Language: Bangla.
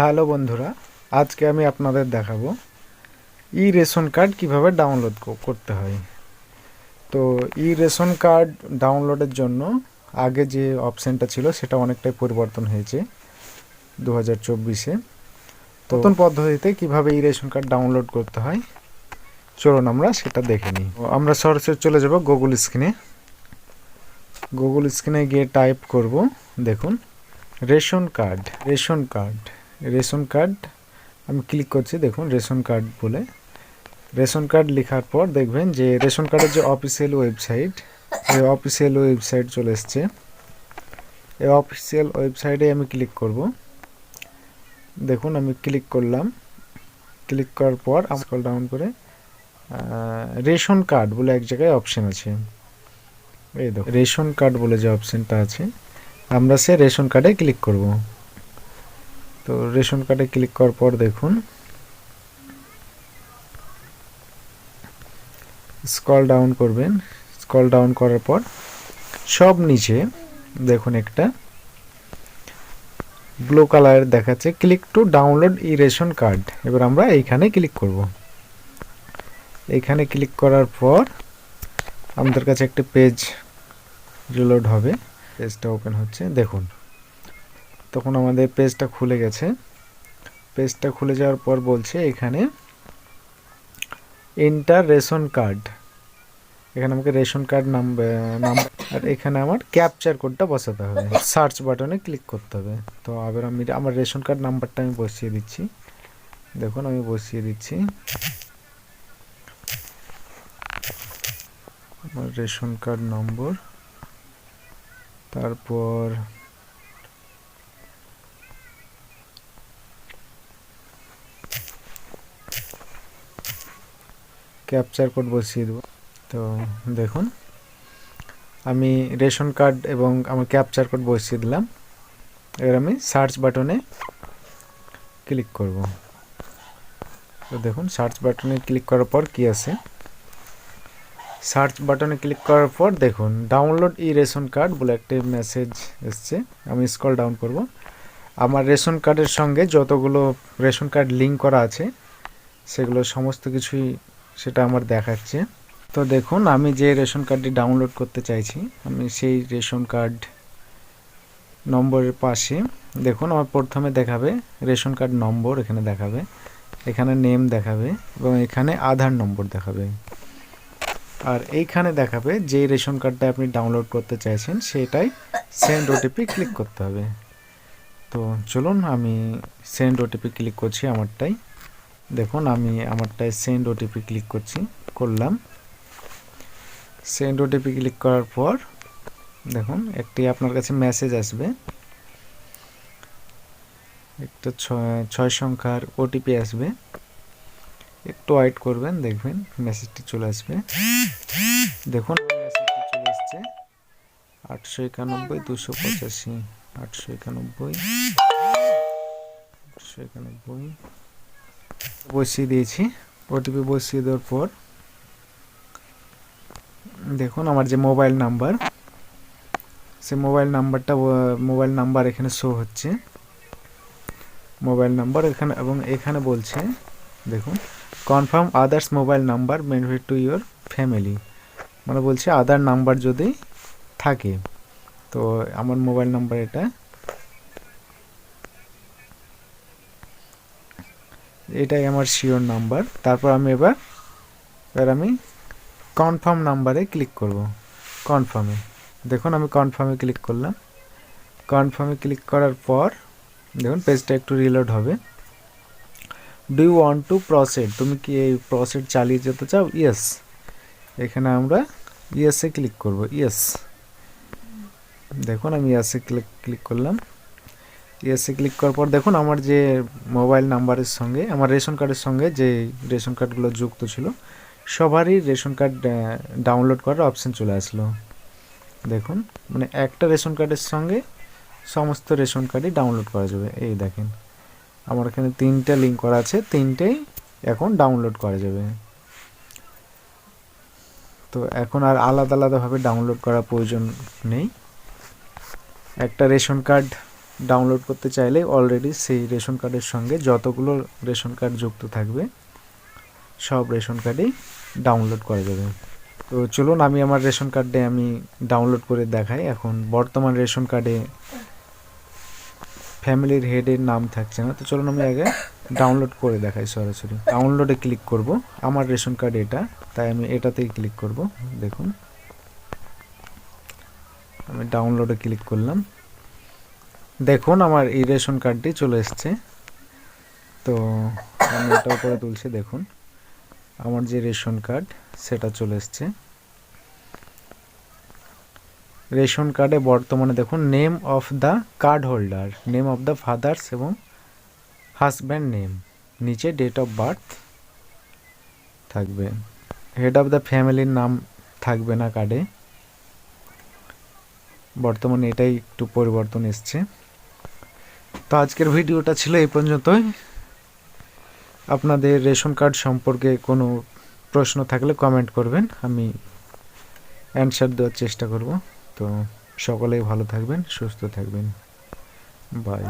হ্যালো বন্ধুরা আজকে আমি আপনাদের দেখাবো ই রেশন কার্ড কীভাবে ডাউনলোড করতে হয়। তো ই রেশন কার্ড ডাউনলোডের জন্য আগে যে অপশানটা ছিল সেটা অনেকটাই পরিবর্তন হয়েছে দু হাজার চব্বিশে নতুন পদ্ধতিতে কীভাবে ই রেশন কার্ড ডাউনলোড করতে হয় চলুন আমরা সেটা দেখে নিই। আমরা সরাসরি চলে যাব গুগল স্ক্রিনে গুগল স্ক্রিনে গিয়ে টাইপ করব দেখুন ration card ration card. Ration card, আমি ক্লিক করছি, দেখুন, রেশন কার্ড বলে। রেশন কার্ড লেখার পর দেখবেন যে রেশন কার্ডের যে অফিসিয়াল ওয়েবসাইট এই অফিসিয়াল ওয়েবসাইট চলে এসছে। এই অফিসিয়াল ওয়েবসাইটে আমি ক্লিক করব। দেখুন, আমি ক্লিক করলাম। ক্লিক করার পর স্ক্রল ডাউন করে রেশন কার্ড বলে এক জায়গায় অপশন আছে। এই দেখো রেশন কার্ড বলে যে অপশনটা আছে, আমরা সে রেশন কার্ডে ক্লিক করব। তো রেশন কার্ডে ক্লিক করার পর দেখুন। স্ক্রল ডাউন করবেন। স্ক্রল ডাউন করার পর সব নিচে দেখুন একটা ব্লু কালার দেখাচ্ছে। Click to download E ration card. এবার আমরা এইখানে ক্লিক করব। এইখানে ক্লিক করার পর আমাদের কাছে একটা পেজ রিলোড হবে। পেজটা ওপেন হচ্ছে। দেখুন। তখন আমাদের পেজটা খুলে গেছে। পেজটা খুলে যাওয়ার পর বলছে এখানে এন্টার রেশন কার্ড এখানে আমাকে রেশন কার্ড নাম্বার নাম্বার আর এখানে আমার ক্যাপচার কোডটা বসাতে হবে। সার্চ বাটনে ক্লিক করতে হবে। তো আবার আমি আমার রেশন কার্ড নাম্বারটা আমি বসিয়ে দিচ্ছি। দেখুন, আমি বসিয়ে দিচ্ছি। আমার রেশন কার্ড নম্বর তারপর ক্যাপচার কোড বসিয়ে দেবো। তো দেখুন, আমি রেশন কার্ড এবং আমার ক্যাপচার কোড বসিয়ে দিলাম। এবার আমি সার্চ বাটনে ক্লিক করব। তো দেখুন সার্চ বাটনে ক্লিক করার পর কি আছে? সার্চ বাটনে ক্লিক করার পর দেখুন ডাউনলোড ই রেশন কার্ড বলে একটি মেসেজ এসছে। আমি স্ক্রল ডাউন করব। আমার রেশন কার্ডের সঙ্গে যতগুলো রেশন কার্ড লিঙ্ক করা আছে, সেগুলো সমস্ত কিছুই সেটা আমার দেখাচ্ছে। তো দেখুন, আমি যে রেশন কার্ডটি ডাউনলোড করতে চাইছি, আমি সেই রেশন কার্ড নম্বরের পাশে, দেখুন, আমার প্রথমে দেখাবে রেশন কার্ড নম্বর, এখানে দেখাবে, এখানে নেম দেখাবে, এবং এখানে আধার নম্বর দেখাবে। আর এইখানে দেখাবে যে রেশন কার্ডটা আপনি ডাউনলোড করতে চাইছেন, সেটাই সেন্ড ওটিপি ক্লিক করতে হবে। তো চলুন, আমি সেন্ড ওটিপি ক্লিক করছি আমারটাই। দেখুন, আমি আমারটায় সেন্ড ওটিপি ক্লিক করছি, করলাম। সেন্ড ওটিপি ক্লিক করার পর, দেখুন, একটি আপনার কাছে মেসেজ আসবে। একটা ছয় সংখ্যার ওটিপি আসবে। একটু ওয়েট করবেন, দেখবেন মেসেজটি চলে আসবে। দেখুন মেসেজটি চলে আসছে। আটশো একানব্বই, দুশো পঁচাশি, আটশো একানব্বই আটশো একানব্বই। বসিয়ে দিয়েছি। ওটিপি বসিয়ে দেওয়ার পর, দেখুন আমার যে মোবাইল নাম্বার সে মোবাইল নাম্বারটা মোবাইল নাম্বার এখানে শো হচ্ছে। মোবাইল নাম্বার এখানে এবং এখানে বলছে, দেখুন confirm others mobile number benefit to your family মানে বলছে আদার নাম্বার যদি থাকে, তো আমার মোবাইল নাম্বার এটা এটাই আমার শিওর নাম্বার তারপর আমি এবার এবার আমি কনফার্ম নাম্বারে ক্লিক করব। কনফার্মে দেখুন, আমি কনফার্মে ক্লিক করলাম। কনফার্মে ক্লিক করার পর, দেখুন পেজটা একটু রিলোড হবে। Do you want to proceed তুমি কি এই প্রসেড চালিয়ে যেতে চাও? ইয়েস এখানে আমরা ইয়েসে ক্লিক করব। ইয়েস দেখুন, আমি ইয়েসে ক্লিক ক্লিক করলাম। ইয়েসে ক্লিক করার পর দেখুন আমার যে মোবাইল নাম্বারের সঙ্গে, আমার রেশন কার্ডের সঙ্গে যে রেশন কার্ডগুলো যুক্ত ছিল, সবারই রেশন কার্ড ডাউনলোড করার অপশন চলে আসলো। দেখুন মানে একটা রেশন কার্ডের সঙ্গে সমস্ত রেশন কার্ডই ডাউনলোড করা যাবে। এই দেখেন, আমার এখানে তিনটে লিঙ্ক করা আছে, তিনটেই এখন ডাউনলোড করা যাবে। তো এখন আর আলাদা আলাদাভাবে ডাউনলোড করার প্রয়োজন নেই। একটা রেশন কার্ড ডাউনলোড করতে চাইলে অলরেডি সেই রেশন কার্ডের সঙ্গে যতগুলো রেশন কার্ড যুক্ত থাকবে, সব রেশন কার্ডই ডাউনলোড করা যাবে। তো চলুন আমি আমার রেশন কার্ডে আমি ডাউনলোড করে দেখাই। এখন বর্তমান রেশন কার্ডে ফ্যামিলির হেডের নাম থাকছে না। তো চলুন আমি আগে ডাউনলোড করে দেখাই সরাসরি। ডাউনলোডে ক্লিক করব। আমার রেশন কার্ড এটা, তাই আমি এটাতেই ক্লিক করব। দেখুন, আমি ডাউনলোডে ক্লিক করলাম। দেখুন, আমার এই রেশন কার্ডটি চলে এসছে। তো আমি এটা উপরে তুলছি, দেখুন। আমার যে রেশন কার্ড, সেটা চলে এসছে। রেশন কার্ডে বর্তমানে দেখুন, name of the card holder, name of the father's এবং হাজব্যান্ড নেম। নিচে ডেট অফ বার্থ থাকবে। হেড অফ দ্য ফ্যামিলির নাম থাকবে না কার্ডে। বর্তমানে এটাই একটু পরিবর্তন এসছে। তো আজকের ভিডিওটা ছিল এই পর্যন্তই। আপনাদের রেশন কার্ড সম্পর্কে কোনো প্রশ্ন থাকলে কমেন্ট করবেন, আমি অ্যান্সার দেওয়ার চেষ্টা করব। তো সকলেই ভালো থাকবেন, সুস্থ থাকবেন। বাই